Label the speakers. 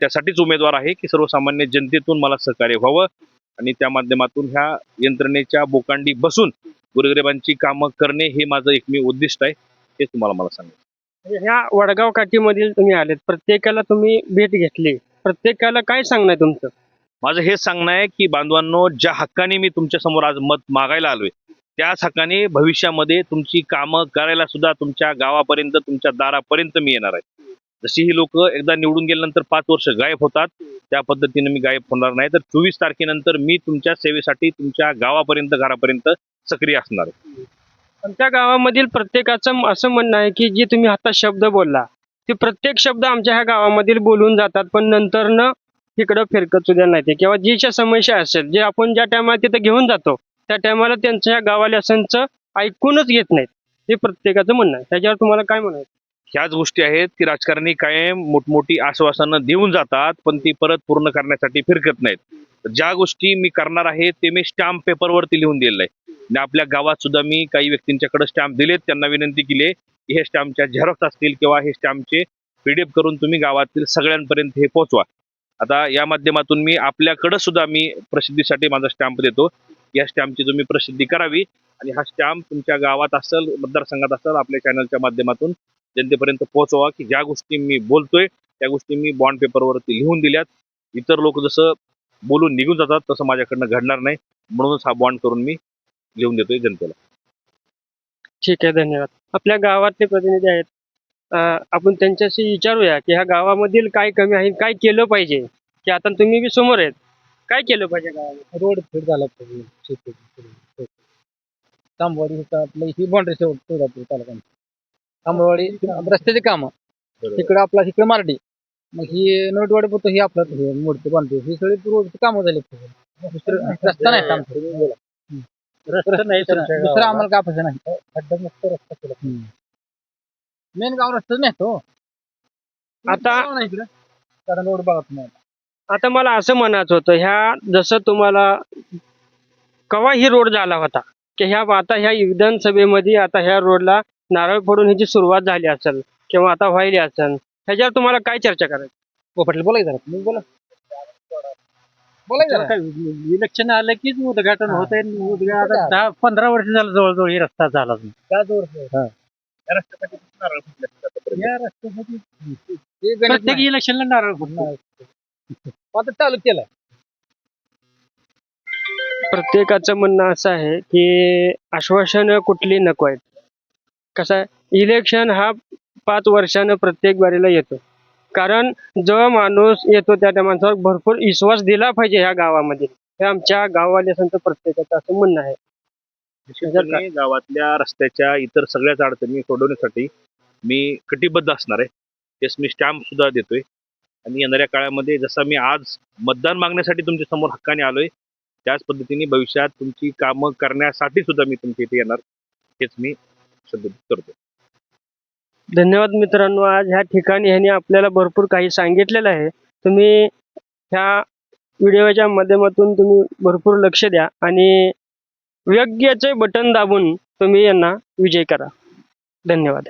Speaker 1: त्यासाठीच उमेदवार आहे की सर्वसामान्य जनतेतून मला सहकार्य व्हावं आणि त्या माध्यमातून ह्या यंत्रणेच्या बोकांडी बसून गोरगरिबांची कामं करणे हे माझं एकमेव उद्दिष्ट आहे हे तुम्हाला मला सांगायचं
Speaker 2: ह्या वडगाव काठीमधील तुम्ही आलेत. प्रत्येकाला तुम्ही भेट घेतली. प्रत्येकाला काय सांगणं आहे तुमचं?
Speaker 1: माझं हेच सांगणं आहे की बांधवांनो ज्या हक्काने मी तुमच्यासमोर आज मत मागायला आलोय त्याच हक्काने भविष्यामध्ये तुमची कामं करायला सुद्धा तुमच्या गावापर्यंत तुमच्या दारापर्यंत मी येणार आहे. जशी ही लोक एकदा निवडून गेल्यानंतर पाच वर्ष गायब होतात त्या पद्धतीने मी गायब होणार नाही. तर चोवीस तारखेनंतर मी तुमच्या सेवेसाठी तुमच्या गावापर्यंत घरापर्यंत सक्रिय असणार
Speaker 2: पण त्या गावामधील प्रत्येकाचं असं म्हणणं आहे की जे तुम्ही आता शब्द बोलला ते प्रत्येक शब्द आमच्या ह्या गावामधील बोलून जातात पण नंतर न तिकडं फिरकत सुद्धा नाही ते किंवा जीच्या समस्या असेल जे आपण ज्या टायमाला तिथं घेऊन जातो त्या टायमाला त्यांच्या ह्या असंच ऐकूनच घेत नाहीत. हे प्रत्येकाचं म्हणणं आहे. त्याच्यावर तुम्हाला काय म्हणायचं?
Speaker 1: ह्याच गोष्टी आहेत की राजकारणी कायम मोठमोठी आश्वासनं देऊन जातात पण ती परत पूर्ण करण्यासाठी फिरकत नाहीत. ज्या गोष्टी मी करणार आहे ते मी स्टॅम्प पेपरवरती लिहून दिलेलं आहे. आणि आपल्या गावात सुद्धा मी काही व्यक्तींच्याकडे स्टॅम्प दिलेत त्यांना विनंती केली की हे स्टॅम्पच्या झेरॉक्स असतील किंवा हे स्टॅम्पचे पीडीएफ करून तुम्ही गावातील सगळ्यांपर्यंत हे पोहोचवा. आता या माध्यमातून मी आपल्याकडं सुद्धा मी प्रसिद्धीसाठी माझा स्टॅम्प देतो. या स्टॅम्पची तुम्ही प्रसिद्धी करावी. आणि हा स्टॅम्प तुमच्या गावात असेल मतदारसंघात असेल आपल्या चॅनलच्या माध्यमातून जनतेपर्यंत पोहोचवा की ज्या गोष्टी मी बोलतोय त्या गोष्टी मी बॉन्ड पेपरवरती लिहून दिल्यात. इतर लोक जसं बोलून निघून जातात तसं माझ्याकडनं घडणार नाही. म्हणूनच हा बॉन्ड करून मी लिहून देतोय जनतेला.
Speaker 2: ठीक आहे धन्यवाद. आपल्या गावातले प्रतिनिधी आहेत. आपण त्यांच्याशी विचारूया की ह्या गावामधील काय कमी आहे काय केलं पाहिजे? की आता तुम्ही बी समोर आहेत. काय केलं पाहिजे गावामध्ये?
Speaker 3: रोड फिट झाला पाहिजे शेती तांबवाडी होता आपलं ही सोलापूर तालुका तांबवाडी रस्त्याचे काम. इकडं आपला इकडं मार्डी. मग ही नोटवाडी पोत ही आपलं हे मूर्ती बांधतो ही सगळी रोडची कामं झाली. दुसरं रस्ता नाही आमचं.
Speaker 2: रस्ता नाही
Speaker 3: दुसरं आम्हाला काय पाहिजे नाही खड्डामुक्त रस्ता केला मेन गाव रस्ताच नाही तो.
Speaker 2: आता
Speaker 3: गाव नाही इकडं. कारण रोड बघत नाही.
Speaker 2: आता मला असं म्हणायचं होतं ह्या जसं तुम्हाला कवा ही रोड झाला होता? की ह्या आता ह्या विधानसभेमध्ये आता ह्या रोडला नारळ फोडून ह्याची सुरुवात झाली असेल किंवा आता व्हायली असेल ह्याच्यावर तुम्हाला काय चर्चा करायची
Speaker 3: हो पाटील बोलायचं जरा तुम्ही बोला बोलायचं.
Speaker 2: इलेक्शन आलं कीच उद्घाटन
Speaker 3: हा.
Speaker 2: होत
Speaker 3: आता
Speaker 2: दहा पंधरा वर्ष झालं जवळजवळ ही रस्ता झाला
Speaker 3: काय जोर आहे?
Speaker 1: या रस्त्यासाठी किती नारळ फुटले असतील आतापर्यंत?
Speaker 3: या रस्त्यासाठी गणित
Speaker 2: प्रत्येक
Speaker 3: नाही.
Speaker 2: इलेक्शनला नारळ
Speaker 3: नाही. आता चालू केलं
Speaker 2: प्रत्येकाचं म्हणणं असं आहे की आश्वासनं कुठली नको आहेत कसं आहे इलेक्शन हा पाच वर्षानं प्रत्येक बारीला येतो. कारण जो माणूस येतो त्या त्या माणसावर भरपूर विश्वास दिला पाहिजे ह्या गावामध्ये. हे आमच्या गाववाल्यासांचं प्रत्येकाचं असं म्हणणं आहे.
Speaker 1: गावातल्या रस्त्याच्या इतर सगळ्याच अडचणी सोडवण्यासाठी मी कटिबद्ध असणार आहे. तेच मी स्टॅम्प सुद्धा देतोय. आणि येणाऱ्या काळामध्ये जसा मी आज मतदान मागण्यासाठी तुमच्यासमोर हक्काने आलोय त्याच पद्धतीने भविष्यात तुमची कामं करण्यासाठी सुद्धा मी तुमच्या इथे येणार. हेच मी सध्या करतो
Speaker 2: धन्यवाद मित्रांनो. आज ह्या ठिकाणी ह्यांनी आपल्याला भरपूर काही सांगितलेलं आहे. तुम्ही ह्या व्हिडिओच्या माध्यमातून तुम्ही भरपूर लक्ष द्या आणि योग्यचे बटन दाबून तुम्ही यांना विजय करा. धन्यवाद.